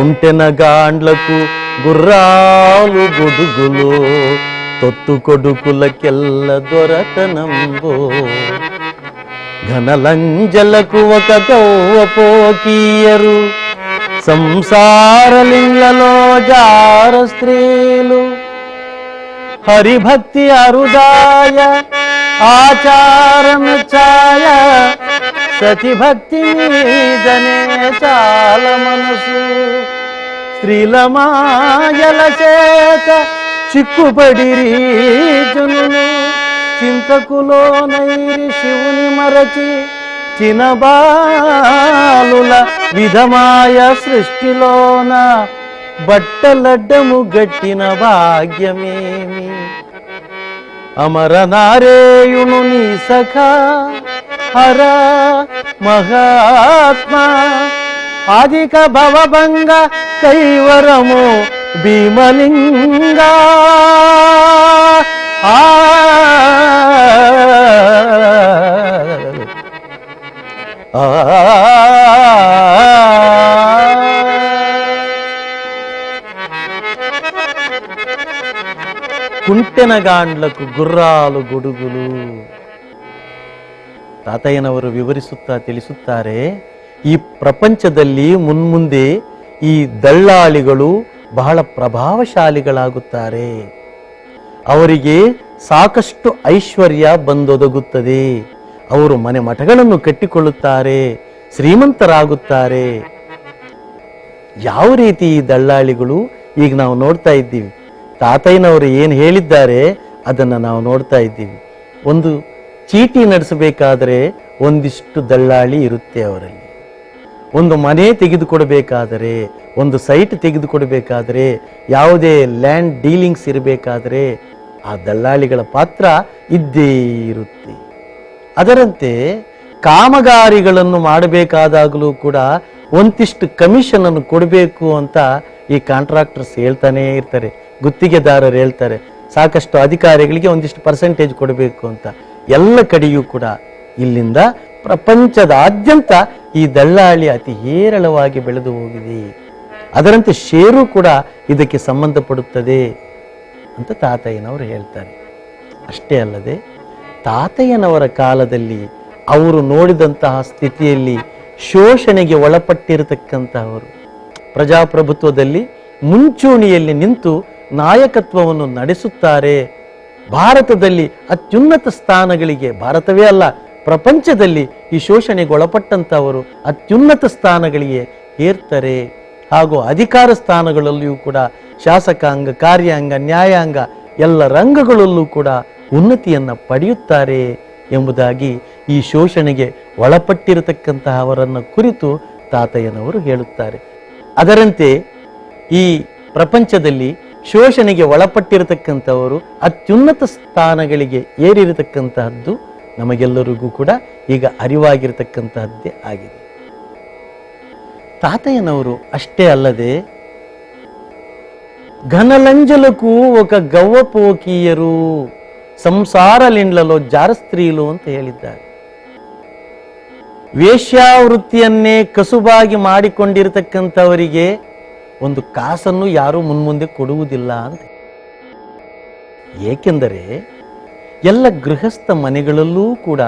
కుంటెన గాండ్లకు గుర్రాలు గొడుగులు తొత్తు కొడుకులకెల్ల దొరకనంబో ఘనలంజలకు ఒక గవ్వ పోకీయరు సంసారలింగలో జార స్త్రీలు. హరిభక్తి అరుదాయ ఆచారము ఛాయ సతిభక్తి మీదనే చాల మనసు స్త్రీల మాయల చేత చిక్కుపడి రీజును చింతకులోనైరి శివుని మరచి చినబాలుల విధమాయ సృష్టిలోన బట్టలడ్డము గట్టిన భాగ్యమేమి? అమర నారేయును నీ సఖ. హర మహాత్మా. ఆదిక భవభంగ కైవరము భీమలింగా. ఆ. కుంటెన గాండ్లకు గుర్రాలు ತಾತಯ್ಯನವರು ವಿವರಿಸುತ್ತಾ ತಿಳಿಸುತ್ತಾರೆ, ಈ ಪ್ರಪಂಚದಲ್ಲಿ ಮುನ್ಮುಂದೆ ಈ ದಳ್ಳಾಳಿಗಳು ಬಹಳ ಪ್ರಭಾವಶಾಲಿಗಳಾಗುತ್ತಾರೆ. ಅವರಿಗೆ ಸಾಕಷ್ಟು ಐಶ್ವರ್ಯ ಬಂದೊದಗುತ್ತದೆ. ಅವರು ಮನೆ ಮಠಗಳನ್ನು ಕಟ್ಟಿಕೊಳ್ಳುತ್ತಾರೆ, ಶ್ರೀಮಂತರಾಗುತ್ತಾರೆ. ಯಾವ ರೀತಿ ಈ ದಳ್ಳಾಳಿಗಳು, ಈಗ ನಾವು ನೋಡ್ತಾ ಇದ್ದೀವಿ ತಾತಯ್ಯನವರು ಏನು ಹೇಳಿದ್ದಾರೆ ಅದನ್ನು ನಾವು ನೋಡ್ತಾ ಇದ್ದೀವಿ. ಒಂದು ಚೀಟಿ ನಡೆಸಬೇಕಾದರೆ ಒಂದಿಷ್ಟು ದಳ್ಳಾಳಿ ಇರುತ್ತೆ ಅವರಲ್ಲಿ. ಒಂದು ಮನೆ ತೆಗೆದುಕೊಡಬೇಕಾದರೆ, ಒಂದು ಸೈಟ್ ತೆಗೆದುಕೊಡಬೇಕಾದರೆ, ಯಾವುದೇ ಲ್ಯಾಂಡ್ ಡೀಲಿಂಗ್ಸ್ ಇರಬೇಕಾದರೆ ಆ ದಲ್ಲಾಳಿಗಳ ಪಾತ್ರ ಇದ್ದೇ ಇರುತ್ತೆ. ಅದರಂತೆ ಕಾಮಗಾರಿಗಳನ್ನು ಮಾಡಬೇಕಾದಾಗಲೂ ಕೂಡ ಒಂದಿಷ್ಟು ಕಮಿಷನನ್ನು ಕೊಡಬೇಕು ಅಂತ ಈ ಕಾಂಟ್ರಾಕ್ಟರ್ಸ್ ಹೇಳ್ತಾನೇ ಇರ್ತಾರೆ. ಗುತ್ತಿಗೆದಾರರು ಹೇಳ್ತಾರೆ, ಸಾಕಷ್ಟು ಅಧಿಕಾರಿಗಳಿಗೆ ಒಂದಿಷ್ಟು ಪರ್ಸೆಂಟೇಜ್ ಕೊಡಬೇಕು ಅಂತ. ಎಲ್ಲ ಕಡೆಯೂ ಕೂಡ ಇಲ್ಲಿಂದ ಪ್ರಪಂಚದಾದ್ಯಂತ ಈ ದಳ್ಳಾಳಿ ಅತಿ ಹೇರಳವಾಗಿ ಬೆಳೆದು ಹೋಗಿದೆ. ಅದರಂತೆ ಷೇರು ಕೂಡ ಇದಕ್ಕೆ ಸಂಬಂಧಪಡುತ್ತದೆ ಅಂತ ತಾತಯ್ಯನವರು ಹೇಳ್ತಾರೆ. ಅಷ್ಟೇ ಅಲ್ಲದೆ, ತಾತಯ್ಯನವರ ಕಾಲದಲ್ಲಿ ಅವರು ನೋಡಿದಂತಹ ಸ್ಥಿತಿಯಲ್ಲಿ ಶೋಷಣೆಗೆ ಒಳಪಟ್ಟಿರತಕ್ಕಂತಹವರು, ಪ್ರಜಾಪ್ರಭುತ್ವದಲ್ಲಿ ಮುಂಚೂಣಿಯಲ್ಲಿ ನಿಂತು ನಾಯಕತ್ವವನ್ನು ನಡೆಸುತ್ತಾರೆ. ಭಾರತದಲ್ಲಿ ಅತ್ಯುನ್ನತ ಸ್ಥಾನಗಳಿಗೆ, ಭಾರತವೇ ಅಲ್ಲ, ಪ್ರಪಂಚದಲ್ಲಿ ಈ ಶೋಷಣೆಗೊಳಪಟ್ಟಂಥವರು ಅತ್ಯುನ್ನತ ಸ್ಥಾನಗಳಿಗೆ ಏರ್ತಾರೆ. ಹಾಗೂ ಅಧಿಕಾರ ಸ್ಥಾನಗಳಲ್ಲಿಯೂ ಕೂಡ ಶಾಸಕಾಂಗ, ಕಾರ್ಯಾಂಗ, ನ್ಯಾಯಾಂಗ ಎಲ್ಲ ರಂಗಗಳಲ್ಲೂ ಕೂಡ ಉನ್ನತಿಯನ್ನು ಪಡೆಯುತ್ತಾರೆ ಎಂಬುದಾಗಿ ಈ ಶೋಷಣೆಗೆ ಒಳಪಟ್ಟಿರತಕ್ಕಂತಹವರನ್ನು ಕುರಿತು ತಾತಯ್ಯನವರು ಹೇಳುತ್ತಾರೆ. ಅದರಂತೆ ಈ ಪ್ರಪಂಚದಲ್ಲಿ ಶೋಷಣೆಗೆ ಒಳಪಟ್ಟಿರತಕ್ಕಂಥವರು ಅತ್ಯುನ್ನತ ಸ್ಥಾನಗಳಿಗೆ ಏರಿರತಕ್ಕಂತಹದ್ದು ನಮಗೆಲ್ಲರಿಗೂ ಕೂಡ ಈಗ ಅರಿವಾಗಿರತಕ್ಕಂತಹದ್ದೇ ಆಗಿದೆ. ತಾತಯ್ಯನವರು ಅಷ್ಟೇ ಅಲ್ಲದೆ ಘನಲಂಜಲಕ್ಕೂ ಒಕ ಗವ್ವಪೋಕಿಯರು ಸಂಸಾರ ಲಿಂಡ್ಲಲೋ ಜಾರಸ್ತ್ರೀಲು ಅಂತ ಹೇಳಿದ್ದಾರೆ. ವೇಶ್ಯಾವೃತ್ತಿಯನ್ನೇ ಕಸುಬಾಗಿ ಮಾಡಿಕೊಂಡಿರತಕ್ಕಂಥವರಿಗೆ ಒಂದು ಕಾಸನ್ನು ಯಾರೂ ಮುನ್ಮುಂದೆ ಕೊಡುವುದಿಲ್ಲ ಅಂತ. ಏಕೆಂದರೆ ಎಲ್ಲ ಗೃಹಸ್ಥ ಮನೆಗಳಲ್ಲೂ ಕೂಡ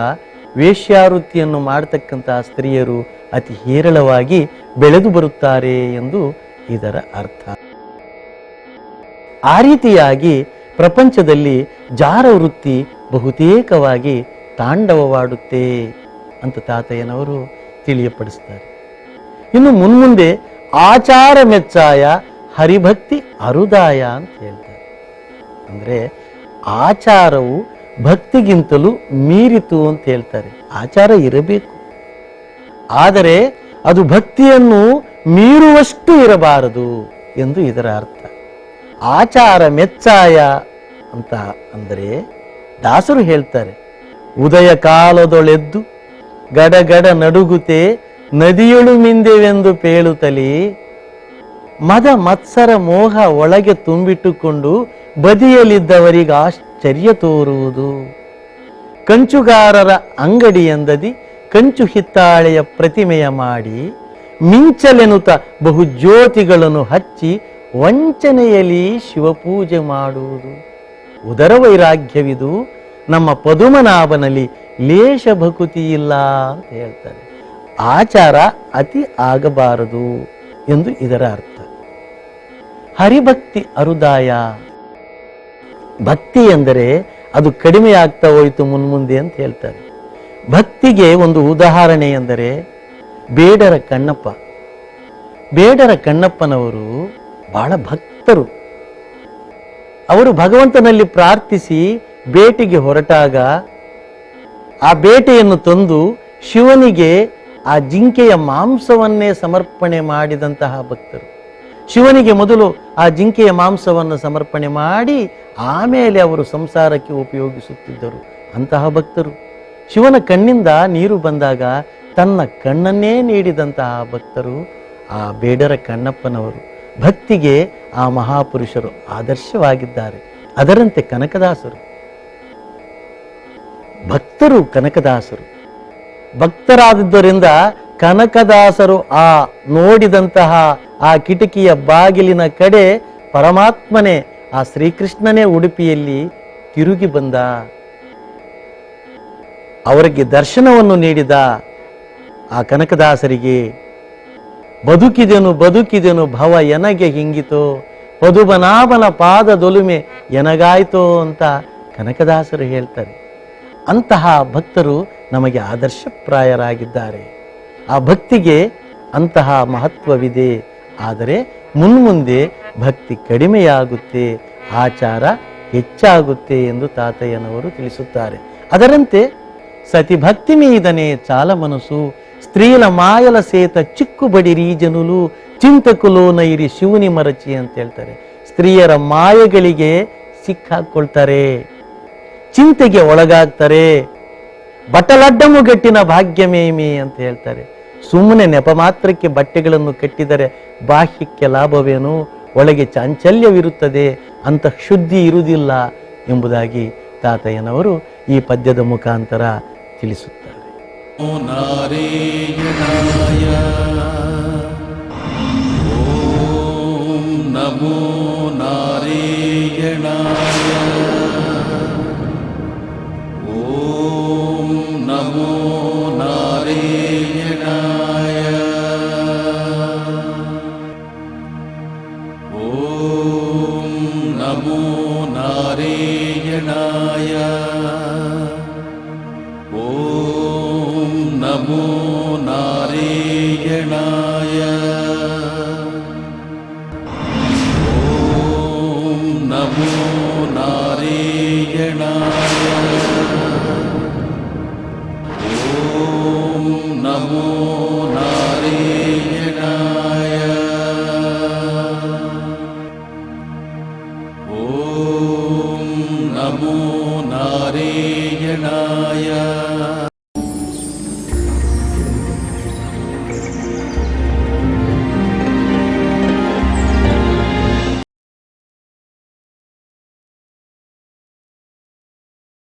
ವೇಶ್ಯಾವೃತ್ತಿಯನ್ನು ಮಾಡತಕ್ಕಂತಹ ಸ್ತ್ರೀಯರು ಅತಿ ಹೇರಳವಾಗಿ ಬೆಳೆದು ಬರುತ್ತಾರೆ ಎಂದು ಇದರ ಅರ್ಥ. ಆ ರೀತಿಯಾಗಿ ಪ್ರಪಂಚದಲ್ಲಿ ಜಾರ ವೃತ್ತಿ ಬಹುತೇಕವಾಗಿ ತಾಂಡವವಾಡುತ್ತೆ ಅಂತ ತಾತಯ್ಯನವರು ತಿಳಿಯಪಡಿಸ್ತಾರೆ. ಇನ್ನು ಮುನ್ಮುಂದೆ ಆಚಾರ ಮೆಚ್ಚಾಯ, ಹರಿಭಕ್ತಿ ಅರುದಾಯ ಅಂತ ಹೇಳ್ತಾರೆ. ಅಂದ್ರೆ ಆಚಾರವು ಭಕ್ತಿಗಿಂತಲೂ ಮೀರಿತು ಅಂತ ಹೇಳ್ತಾರೆ. ಆಚಾರ ಇರಬೇಕು. ಆದರೆ ಅದು ಭಕ್ತಿಯನ್ನು ಮೀರುವಷ್ಟು ಇರಬಾರದು ಎಂದು ಇದರ ಅರ್ಥ. ಆಚಾರ ಮೆಚ್ಚಾಯ ಅಂತ ಅಂದರೆ ದಾಸರು ಹೇಳ್ತಾರೆ, ಉದಯ ಕಾಲದೊಳೆದ್ದು ಗಡಗಡ ನಡುಗುತೆ ನದಿಯೊಳು ಮಿಂದೆವೆಂದು ಪೇಳುತ್ತಲಿ ಮದ ಮತ್ಸರ ಮೋಹ ಒಳಗೆ ತುಂಬಿಟ್ಟುಕೊಂಡು ಬದಿಯಲ್ಲಿದ್ದವರಿಗೆ ಆಶ್ಚರ್ಯ ತೋರುವುದು. ಕಂಚುಗಾರರ ಅಂಗಡಿ ಎಂದದಿ ಕಂಚು ಹಿತ್ತಾಳೆಯ ಪ್ರತಿಮೆಯ ಮಾಡಿ ಮಿಂಚಲೆನುತ ಬಹು ಜ್ಯೋತಿಗಳನ್ನು ಹಚ್ಚಿ ವಂಚನೆಯಲ್ಲಿ ಶಿವಪೂಜೆ ಮಾಡುವುದು. ಉದರ ವೈರಾಗ್ಯವಿದು ನಮ್ಮ ಪದುಮನಾಭನಲ್ಲಿ ಲೇಷ ಭಕುತಿ ಇಲ್ಲ ಅಂತ ಹೇಳ್ತಾರೆ. ಆಚಾರ ಅತಿ ಆಗಬಾರದು ಎಂದು ಇದರ ಅರ್ಥ. ಹರಿಭಕ್ತಿ ಅರುದಾಯ. ಭಕ್ತಿ ಎಂದರೆ ಅದು ಕಡಿಮೆ ಆಗ್ತಾ ಹೋಯಿತು ಮುನ್ಮುಂದೆ ಅಂತ ಹೇಳ್ತಾರೆ. ಭಕ್ತಿಗೆ ಒಂದು ಉದಾಹರಣೆ ಎಂದರೆ ಬೇಡರ ಕಣ್ಣಪ್ಪ. ಬೇಡರ ಕಣ್ಣಪ್ಪನವರು ಬಹಳ ಭಕ್ತರು. ಅವರು ಭಗವಂತನಲ್ಲಿ ಪ್ರಾರ್ಥಿಸಿ ಬೇಟೆಗೆ ಹೊರಟಾಗ ಆ ಬೇಟೆಯನ್ನು ತಂದು ಶಿವನಿಗೆ ಆ ಜಿಂಕೆಯ ಮಾಂಸವನ್ನೇ ಸಮರ್ಪಣೆ ಮಾಡಿದಂತಹ ಭಕ್ತರು. ಶಿವನಿಗೆ ಮೊದಲು ಆ ಜಿಂಕೆಯ ಮಾಂಸವನ್ನು ಸಮರ್ಪಣೆ ಮಾಡಿ ಆಮೇಲೆ ಅವರು ಸಂಸಾರಕ್ಕೆ ಉಪಯೋಗಿಸುತ್ತಿದ್ದರು. ಅಂತಹ ಭಕ್ತರು. ಶಿವನ ಕಣ್ಣಿಂದ ನೀರು ಬಂದಾಗ ತನ್ನ ಕಣ್ಣನ್ನೇ ನೀಡಿದಂತಹ ಭಕ್ತರು ಆ ಬೇಡರ ಕಣ್ಣಪ್ಪನವರು. ಭಕ್ತಿಗೆ ಆ ಮಹಾಪುರುಷರು ಆದರ್ಶವಾಗಿದ್ದಾರೆ. ಅದರಂತೆ ಕನಕದಾಸರು. ಭಕ್ತರು ಕನಕದಾಸರು. ಭಕ್ತರಾದದ್ದರಿಂದ ಕನಕದಾಸರು ಆ ನೋಡಿದಂತಹ ಆ ಕಿಟಕಿಯ ಬಾಗಿಲಿನ ಕಡೆ ಪರಮಾತ್ಮನೇ ಆ ಶ್ರೀಕೃಷ್ಣನೇ ಉಡುಪಿಯಲ್ಲಿ ತಿರುಗಿ ಬಂದ. ಅವರಿಗೆ ದರ್ಶನವನ್ನು ನೀಡಿದ ಆ ಕನಕದಾಸರಿಗೆ, ಬದುಕಿದೆನು ಬದುಕಿದೆನು, ಭವ ಎನಗೆ ಹಿಂಗಿತು ಪದುಬನಾಭನ ಪಾದದೊಲುಮೆ ಎನಗಾಯಿತೋ ಅಂತ ಕನಕದಾಸರು ಹೇಳ್ತಾರೆ. ಅಂತಹ ಭಕ್ತರು ನಮಗೆ ಆದರ್ಶಪ್ರಾಯರಾಗಿದ್ದಾರೆ. ಆ ಭಕ್ತಿಗೆ ಅಂತಹ ಮಹತ್ವವಿದೆ. ಆದರೆ ಮುನ್ಮುಂದೆ ಭಕ್ತಿ ಕಡಿಮೆಯಾಗುತ್ತೆ, ಆಚಾರ ಹೆಚ್ಚಾಗುತ್ತೆ ಎಂದು ತಾತಯ್ಯನವರು ತಿಳಿಸುತ್ತಾರೆ. ಅದರಂತೆ ಸತಿ ಭಕ್ತಿ ಮೀದನೆ ಚಾಲ ಮನಸ್ಸು, ಸ್ತ್ರೀಲ ಮಾಯಲ ಸೇತ ಚಿಕ್ಕು ಬಡಿರಿ ಜನುಲು ಇರಿ ಶಿವನಿ ಮರಚಿ ಅಂತ ಹೇಳ್ತಾರೆ ಸ್ತ್ರೀಯರ ಮಾಯಗಳಿಗೆ ಸಿಕ್ಕಾಕೊಳ್ತಾರೆ. ಚಿಂತೆಗೆ ಒಳಗಾಗ್ತಾರೆ. ಬಟಲಡ್ಡಮುಗಟ್ಟಿನ ಭಾಗ್ಯಮೇಮಿ ಅಂತ ಹೇಳ್ತಾರೆ. ಸುಮ್ಮನೆ ನೆಪ ಮಾತ್ರಕ್ಕೆ ಬಟ್ಟೆಗಳನ್ನು ಕಟ್ಟಿದರೆ ಬಾಹ್ಯಕ್ಕೆ ಲಾಭವೇನು? ಒಳಗೆ ಚಾಂಚಲ್ಯವಿರುತ್ತದೆ, ಅಂತ ಶುದ್ಧಿ ಇರುವುದಿಲ್ಲ ಎಂಬುದಾಗಿ ತಾತಯ್ಯನವರು ಈ ಪದ್ಯದ ಮುಖಾಂತರ ತಿಳಿಸುತ್ತಾರೆ. ನಮೋ नमो नारेयणाय। ॐ नमो नारेयणाय